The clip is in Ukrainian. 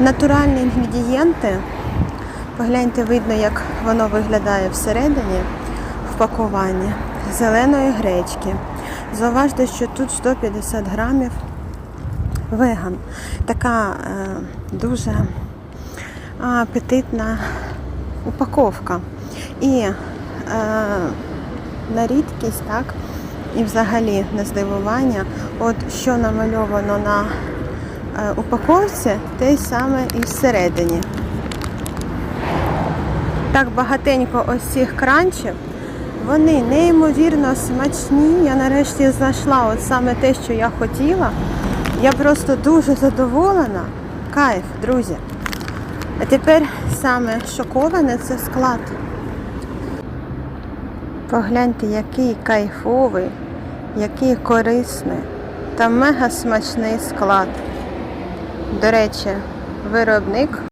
Натуральні інгредієнти. Погляньте, видно, як воно виглядає всередині в пакуванні зеленої гречки. Зауважте, що тут 150 грамів веган. Така е, дуже апетитна упаковка. І е, на рідкість, так, і взагалі на здивування, от що намальовано на упаковці, те й саме і всередині. Так багатенько ось цих кранчів. Вони неймовірно смачні. Я нарешті знайшла от саме те, що я хотіла. Я просто дуже задоволена. Кайф, друзі. А тепер саме шоковане це склад. Погляньте, який кайфовий, який корисний та мега смачний склад. До речі, виробник